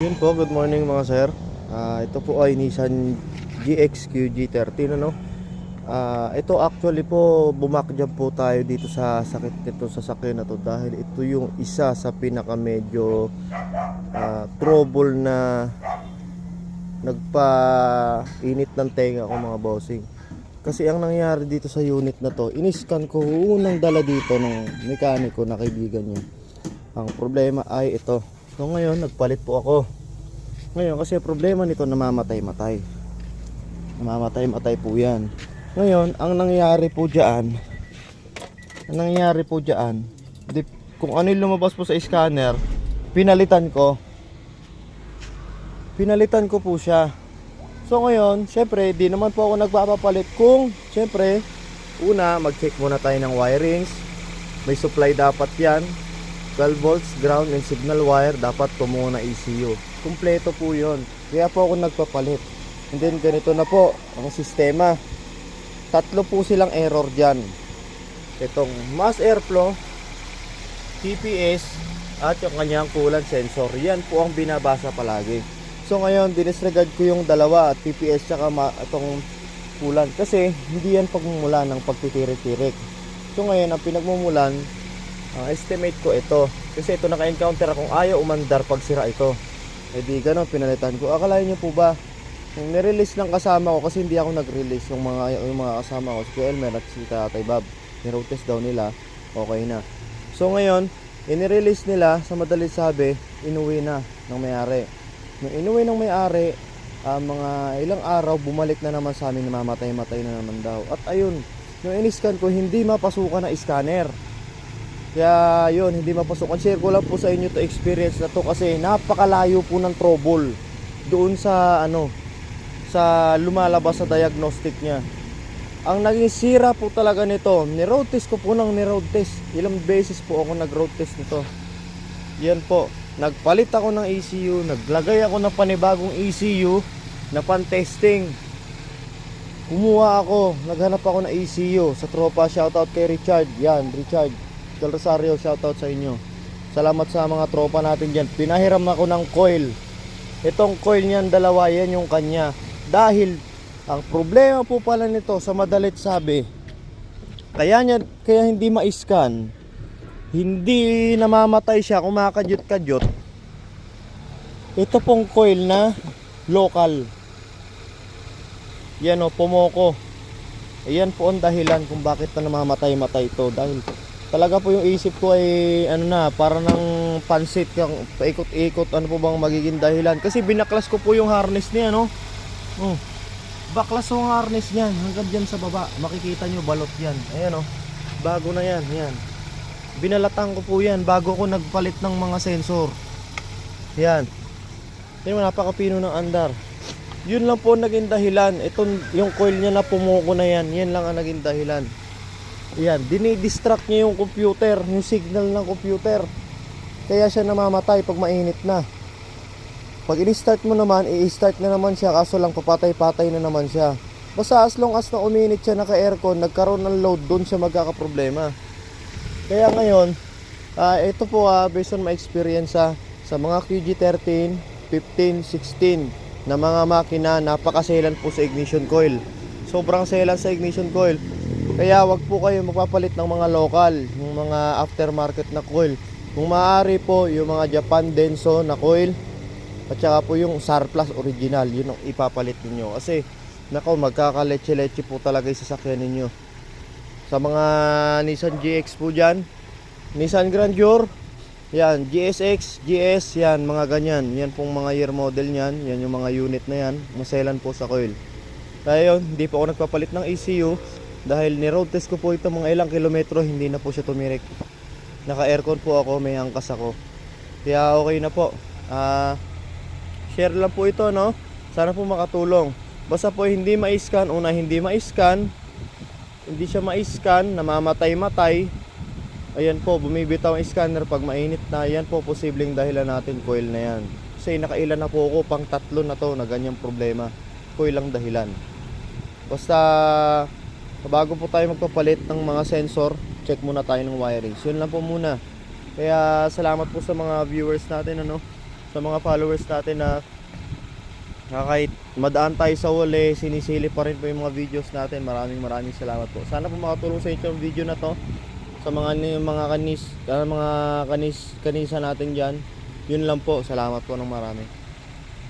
Yun po, good morning mga sir. Ah, ito po ay Nissan GXQ G13 ano. Ah, ito actually po bumakjab po tayo dito sa sakit nito sa sakyan na to dahil ito yung isa sa pinaka medyo ah, trouble na nagpa init ng tenga ko mga bossing. Kasi ang nangyari dito sa unit na to, iniskan ko unang dala dito ng mekaniko na kaibigan niya. Ang problema ay ito. So ngayon, nagpalit po ako. Ngayon, kasi problema nito, namamatay-matay. Namamatay-matay po yan. Ngayon, ang nangyari po dyan, ang nangyari po dyan, di, kung ano yung lumabas po sa scanner, pinalitan ko. Pinalitan ko po siya. So ngayon, syempre, di naman po ako nagpapapalit kung, syempre, una, mag-check muna tayo ng wirings. May supply dapat yan. 12 volts, ground and signal wire, dapat tumungo na ECU. Kumpleto po yon. Kaya po ako nagpapalit. And then ganito na po ang sistema. Tatlo po silang error dyan. Itong mass airflow, TPS, at yung kanyang coolant sensor. Yan po ang binabasa palagi. So ngayon, dinisregard ko yung dalawa, TPS tsaka itong coolant. Kasi hindi yan pagmumula ng pagtitirik-tirik. So ngayon, ang pinagmumulan, ang estimate ko ito. Kasi ito naka-encounter akong ayaw umandar pag sira ito. E di ganun, pinalitan ko. Akalain niyo po ba, nung nirelease ng kasama ko, kasi hindi ako nag-release yung mga, yung mga kasama ko, si Elmer at si Tatay Bob. Niroad test daw nila, okay na. So ngayon, inirelease nila, sa madalit sabi, inuwi na ng may-ari. Nung inuwi ng may-ari, ah, mga ilang araw, bumalik na naman sa amin, namamatay-matay na naman daw. At ayun, nung iniscan ko, hindi mapasukan na scanner. Kaya yun, hindi mapasok. Share ko lang po sa inyo to experience na to kasi napakalayo po ng trouble doon sa ano sa lumalabas sa diagnostic niya. Ang naging sira po talaga nito, ni-road test ko po ng ni-road test. Ilang beses po ako nag-road test nito. Yan po, nagpalit ako ng ECU, naglagay ako ng panibagong ECU na pan-testing. Kumuha ako, naghanap ako ng ECU sa tropa. Shoutout kay Richard. Yan, Richard. Del Rosario, shoutout sa inyo. Salamat sa mga tropa natin dyan. Pinahiram ako ng coil. Itong coil niyan, dalawa yan yung kanya. Dahil, ang problema po pala nito, sa madalit sabi, kaya, niya, kaya hindi ma-scan, hindi namamatay siya, kumakadyot-kadyot. Ito pong coil na local. Yan o, pumoko. Ayan po ang dahilan kung bakit na namamatay-matay ito. Dahil talaga po yung isip ko ay ano na, para ng pansit kang paikot-ikot ano po bang magiging dahilan. Kasi binaklas ko po yung harness niya, no? Oh. Baklas yung harness niyan hanggang dyan sa baba. Makikita nyo balot yan. Ayan oh. Bago na yan, yan. Binalatan ko po yan bago ko nagpalit ng mga sensor. Yan. Mo, napakapino ng andar. Yun lang po naging dahilan. Itong, yung coil niya na pumuko na yan, yan lang ang naging dahilan. Yan, dinidistract niya yung computer, yung signal ng computer. Kaya siya namamatay pag mainit na. Pag in-start mo naman, i-start na naman siya kaso lang papatay-patay na naman siya. Basta as long as na uminit siya naka-aircon, nagkaroon ng load, doon siya magkakaproblema. Kaya ngayon, ah, ito po ah, based on my experience ah, sa mga QG13, 15, 16 na mga makina, napakaselan po sa ignition coil. Sobrang selan sa ignition coil. Kaya wag po kayo magpapalit ng mga local, yung mga aftermarket na coil. Kung maaari po, yung mga Japan Denso na coil, at saka po yung surplus original, yun ang ipapalit ninyo. Kasi, nako, magkakaleche-leche po talaga yung sasakyan ninyo. Sa mga Nissan GX po dyan, Nissan Grandeur, yan, GSX, GS, yan, mga ganyan. Yan pong mga year model niyan, yan yung mga unit na yan, maselan po sa coil. Kaya yun, hindi po ako nagpapalit ng ECU dahil ni-road test ko po ito mga ilang kilometro, hindi na po siya tumirik. Naka-aircon po ako, may angkas ako. Kaya okay na po. Ah, share lang po ito, no? Sana po makatulong. Basta po hindi ma-scan, una hindi ma-scan, hindi siya ma-scan, namamatay-matay. Ayan po, bumibitaw ang scanner pag mainit na. Yan po, posibleng dahilan natin coil na yan. Kasi nakailan na po ako, pang tatlo na to na ganyang problema. Coil lang dahilan. Basta, bago po tayo magpapalit ng mga sensor, check muna tayo ng wirings. Yun lang po muna. Kaya salamat po sa mga viewers natin ano. sa mga followers natin na na kahit madaan tayo sa wali, sinisili pa rin po yung mga videos natin. Maraming maraming salamat po. Sana po makatulong sa inyo yung video na to sa mga mga kanis, ah, mga kanis kanisa natin diyan. Yun lang po. Salamat po ng marami.